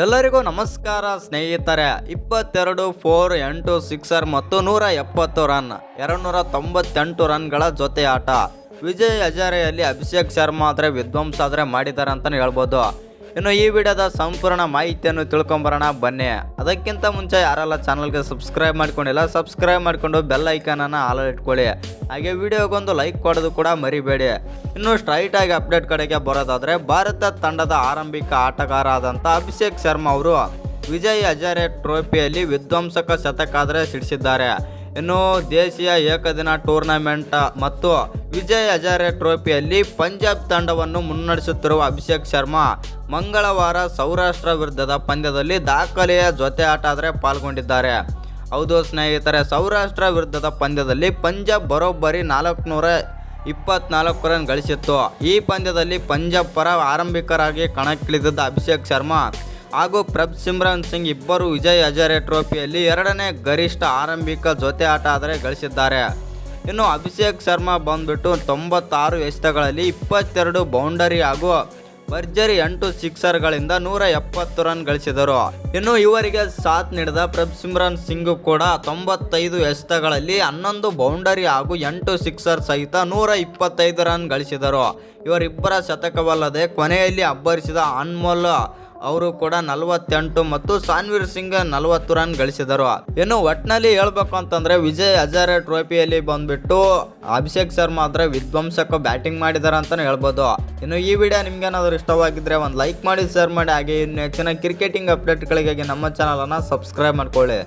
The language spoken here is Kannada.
ಎಲ್ಲರಿಗೂ ನಮಸ್ಕಾರ ಸ್ನೇಹಿತರೆ. ಇಪ್ಪತ್ತೆರಡು, ಫೋರ್, ಎಂಟು, ಸಿಕ್ಸರ್ ಮತ್ತು ನೂರ ಎಪ್ಪತ್ತು ರನ್, ಎರಡ್ನೂರ ತೊಂಬತ್ತೆಂಟು ರನ್ಗಳ ಜೊತೆ ಆಟ ವಿಜಯ್ ಹಜಾರೆಯಲ್ಲಿ ಅಭಿಷೇಕ್ ಶರ್ಮಾ ಆದರೆ ವಿಧ್ವಂಸ ಆದರೆ ಮಾಡಿದ್ದಾರೆ ಅಂತಲೇ ಹೇಳ್ಬೋದು. ಇನ್ನು ಈ ವಿಡಿಯೋದ ಸಂಪೂರ್ಣ ಮಾಹಿತಿಯನ್ನು ತಿಳ್ಕೊಂಬರೋಣ, ಬನ್ನಿ. ಅದಕ್ಕಿಂತ ಮುಂಚೆ ಯಾರೆಲ್ಲ ಚಾನಲ್ಗೆ ಸಬ್ಸ್ಕ್ರೈಬ್ ಮಾಡ್ಕೊಂಡಿಲ್ಲ, ಸಬ್ಸ್ಕ್ರೈಬ್ ಮಾಡಿಕೊಂಡು ಬೆಲ್ ಐಕಾನನ್ನು ಆಲ್ ಇಟ್ಕೊಳ್ಳಿ. ಹಾಗೆ ವಿಡಿಯೋಗೊಂದು ಲೈಕ್ ಕೊಡೋದು ಕೂಡ ಮರಿಬೇಡಿ. ಇನ್ನು ಸ್ಟ್ರೈಟ್ ಆಗಿ ಅಪ್ಡೇಟ್ ಕಡೆಗೆ ಬರೋದಾದರೆ ಭಾರತ ತಂಡದ ಆರಂಭಿಕ ಆಟಗಾರ ಆದಂಥ ಅಭಿಷೇಕ್ ಶರ್ಮಾ ಅವರು ವಿಜಯ್ ಹಜಾರೆ ಟ್ರೋಫಿಯಲ್ಲಿ ವಿಧ್ವಂಸಕ ಶತಕಾದರೆ ಸಿಡಿಸಿದ್ದಾರೆ. ಇನ್ನು ದೇಶೀಯ ಏಕದಿನ ಟೂರ್ನಮೆಂಟ್ ಮತ್ತು ವಿಜಯ್ ಹಜಾರೆ ಟ್ರೋಫಿಯಲ್ಲಿ ಪಂಜಾಬ್ ತಂಡವನ್ನು ಮುನ್ನಡೆಸುತ್ತಿರುವ ಅಭಿಷೇಕ್ ಶರ್ಮಾ ಮಂಗಳವಾರ ಸೌರಾಷ್ಟ್ರ ವಿರುದ್ಧದ ಪಂದ್ಯದಲ್ಲಿ ದಾಖಲೆಯ ಜೊತೆ ಆಟ ಆದರೆ ಪಾಲ್ಗೊಂಡಿದ್ದಾರೆ. ಹೌದು ಸ್ನೇಹಿತರೆ, ಸೌರಾಷ್ಟ್ರ ವಿರುದ್ಧದ ಪಂದ್ಯದಲ್ಲಿ ಪಂಜಾಬ್ ಬರೋಬ್ಬರಿ ನಾಲ್ಕುನೂರ ಇಪ್ಪತ್ನಾಲ್ಕು ರನ್ ಗಳಿಸಿತ್ತು. ಈ ಪಂದ್ಯದಲ್ಲಿ ಪಂಜಾಬ್ ಪರ ಆರಂಭಿಕರಾಗಿ ಕಣಕ್ಕಿಳಿದಿದ್ದ ಅಭಿಷೇಕ್ ಶರ್ಮಾ ಹಾಗೂ ಪ್ರಭ್ ಸಿಮ್ರಾನ್ ಸಿಂಗ್ ಇಬ್ಬರು ವಿಜಯ್ ಹಜಾರೆ ಟ್ರೋಫಿಯಲ್ಲಿ ಎರಡನೇ ಗರಿಷ್ಠ ಆರಂಭಿಕ ಜೊತೆ ಆಟ ಆದರೆ ಗಳಿಸಿದ್ದಾರೆ. ಇನ್ನು ಅಭಿಷೇಕ್ ಶರ್ಮಾ ಬಂದ್ಬಿಟ್ಟು ತೊಂಬತ್ತಾರು ಎಸೆತಗಳಲ್ಲಿ ಇಪ್ಪತ್ತೆರಡು ಬೌಂಡರಿ ಹಾಗೂ ಭರ್ಜರಿ ಎಂಟು ಸಿಕ್ಸರ್ಗಳಿಂದ ನೂರ ಎಪ್ಪತ್ತು ರನ್ ಗಳಿಸಿದರು. ಇನ್ನು ಇವರಿಗೆ ಸಾಥ್ ನೀಡಿದ ಪ್ರಭ್ ಸಿಮ್ರಾನ್ ಸಿಂಗ್ ಕೂಡ ತೊಂಬತ್ತೈದು ಎಸೆತಗಳಲ್ಲಿ ಹನ್ನೊಂದು ಬೌಂಡರಿ ಹಾಗೂ ಎಂಟು ಸಿಕ್ಸರ್ ಸಹಿತ ನೂರ ಇಪ್ಪತ್ತೈದು ರನ್ ಗಳಿಸಿದರು. ಇವರಿಬ್ಬರ ಶತಕವಲ್ಲದೆ ಕೊನೆಯಲ್ಲಿ ಅಬ್ಬರಿಸಿದ ಅನ್ಮೋಲ್ ಅವರು ಕೂಡ ನಲವತ್ತೆಂಟು ಮತ್ತು ಸಾನ್ವೀರ್ ಸಿಂಗ್ ನಲವತ್ತು ರನ್ ಗಳಿಸಿದರು. ಇನ್ನು ಒಟ್ನಲ್ಲಿ ಹೇಳ್ಬೇಕು ಅಂತಂದ್ರೆ ವಿಜಯ್ ಹಜಾರೆ ಟ್ರೋಫಿಯಲ್ಲಿ ಬಂದ್ಬಿಟ್ಟು ಅಭಿಷೇಕ್ ಶರ್ಮಾ ಆದ್ರೆ ವಿಧ್ವಂಸಕ ಬ್ಯಾಟಿಂಗ್ ಮಾಡಿದಾರೆ ಅಂತಾನೆ ಹೇಳ್ಬೋದು. ಇನ್ನು ಈ ವಿಡಿಯೋ ನಿಮ್ಗೆ ಇಷ್ಟವಾಗಿದ್ರೆ ಒಂದು ಲೈಕ್ ಮಾಡಿ, ಶೇರ್ ಮಾಡಿ, ಹಾಗೆ ಇನ್ನು ಹೆಚ್ಚಿನ ಕ್ರಿಕೆಟಿಂಗ್ ಅಪ್ಡೇಟ್ಗಳಿಗಾಗಿ ನಮ್ಮ ಚಾನಲನ್ನು ಸಬ್ಸ್ಕ್ರೈಬ್ ಮಾಡ್ಕೊಳ್ಳಿ.